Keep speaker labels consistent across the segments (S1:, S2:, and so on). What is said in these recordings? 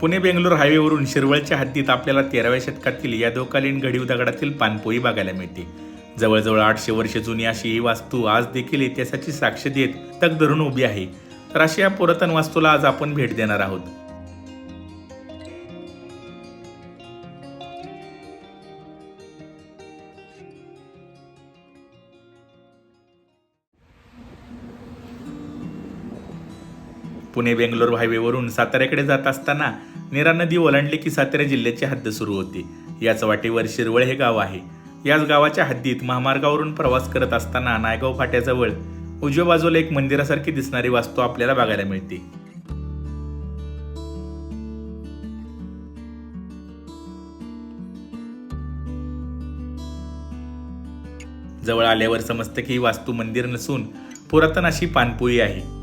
S1: पुणे बेंगलोर हायवेवरून शिरवळच्या हद्दीत आपल्याला तेराव्या शतकातील यादवकालीन घडीव दगडातील पानपोई बघायला मिळते. जवळजवळ आठशे वर्ष जुनी अशी ही वास्तू आज देखील इतिहासाची साक्ष देत तग धरून उभी आहे. तर अशा या पुरातन वास्तूला आज आपण भेट देणार आहोत. पुणे बेंगलोर हायवेवरून साताऱ्याकडे जात असताना नेरा नदी ओलांडली की सातारा जिल्ह्याची हद्द सुरू होते. याच वाटेवर शिरवळ हे गाव आहे. याच गावाच्या हद्दीत महामार्गावरून प्रवास करत असताना नायगाव फाट्याजवळ उजव्या बाजूला एक मंदिरासारखी दिसणारी वास्तू आपल्याला बघायला मिळते. जवळ आल्यावर समजतं की ही वास्तू मंदिर नसून पुरातन अशी पानपोई आहे.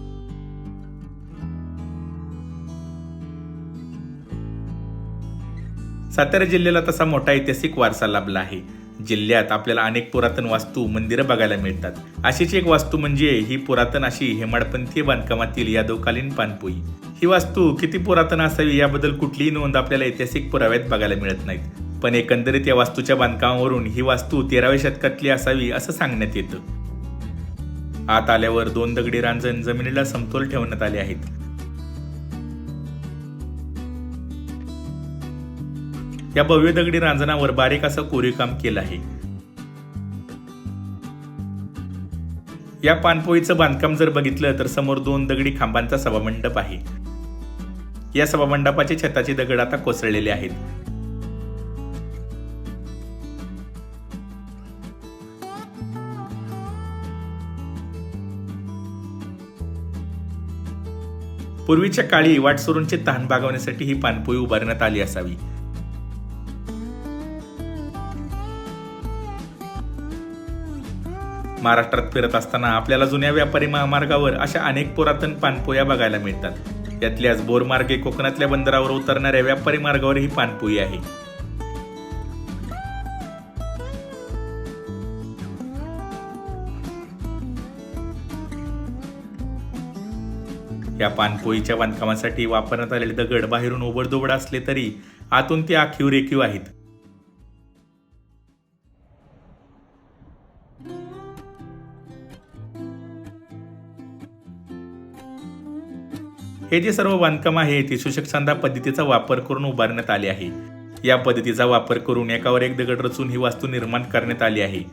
S1: सातारा जिल्ह्याला तसा मोठा ऐतिहासिक वारसा लाभला आहे. जिल्ह्यात आपल्याला अनेक पुरातन वास्तू मंदिरं बघायला मिळतात. अशीच एक वास्तू म्हणजे ही पुरातन अशी हेमाडपंथीय बांधकामातील यादवकालीन पानपोई ही वास्तू किती पुरातन असावी याबद्दल कुठलीही नोंद आपल्याला ऐतिहासिक पुराव्यात बघायला मिळत नाहीत. पण एकंदरीत या वास्तूच्या बांधकामावरून ही वास्तू तेराव्या शतकातली असावी असं सांगण्यात येतं. आत आल्यावर दोन दगडी रांजण जमिनीला समतोल ठेवण्यात आले आहेत. या भव्य दगडी रांजणावर बारीक असं कोरीवकाम केलं आहे. या पानपोईचं बांधकाम जर बघितलं तर समोर दोन दगडी खांबांचा सभामंडप आहे. या सभामंडपाचे छताचे दगड आता कोसळलेले आहेत. पूर्वीच्या काळी वाटसोरूंचे तहान भागवण्यासाठी ही पानपोई उभारण्यात आली असावी. महाराष्ट्रात फिरत असताना आपल्याला जुन्या व्यापारी महामार्गावर अशा अनेक पुरातन पानपोया बघायला मिळतात. यातल्याच बोरमार्गे कोकणातल्या बंदरावर उतरणाऱ्या व्यापारी मार्गावर ही पानपोई आहे. या पानपोईच्या बांधकामासाठी वापरण्यात आलेले दगड बाहेरून ओबडदोबड असले तरी आतून ते आखीव रेखीव आहेत. हे जे सर्व बांधकाम आहे ते सुशक सांधा पद्धतीचा वापर करून उभारण्यात आले आहे. या पद्धतीचा वापर करून एकावर एक दगड रचून ही वास्तू निर्माण करण्यात आली आहे.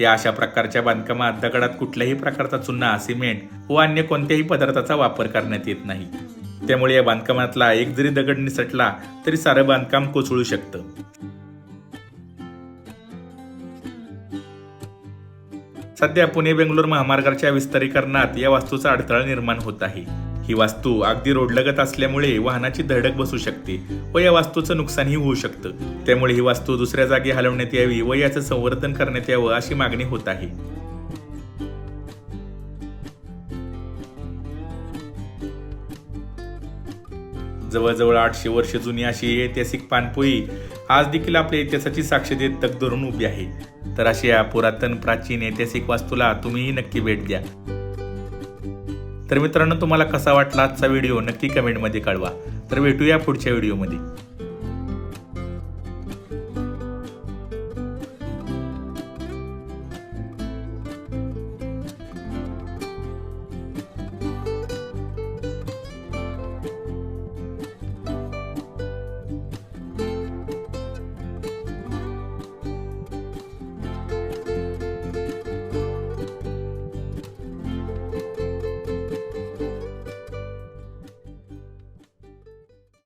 S1: या अशा प्रकारच्या बांधकामात दगडात कुठल्याही प्रकारचा चुन्ना सिमेंट व अन्य कोणत्याही पदार्थाचा वापर करण्यात येत नाही. त्यामुळे या बांधकामातला एक जरी दगड निसटला तरी सारं बांधकाम कोसळू शकतं. सध्या पुणे बेंगलोर महामार्गाच्या विस्तारीकरणात या वास्तूचा अडथळा निर्माण होत आहे. ही वास्तू अगदी रोडलगत असल्यामुळे वाहनाची धडक बसू शकते व या वास्तूचं नुकसानही होऊ शकतं. त्यामुळे ही वास्तू दुसऱ्या जागी हलवण्यात यावी व याचं संवर्धन करण्यात यावं अशी मागणी होत आहे. जवळजवळ आठशे वर्ष जुनी अशी ऐतिहासिक पानपोई आज देखील आपल्या इतिहासाची साक्ष देत तग धरून उभी आहे. तर अशा या पुरातन प्राचीन ऐतिहासिक वास्तूला तुम्हीही नक्की भेट द्या. तर मित्रांनो तुम्हाला कसा वाटला आजचा व्हिडिओ नक्की कमेंटमध्ये कळवा. तर भेटूया पुढच्या व्हिडिओमध्ये.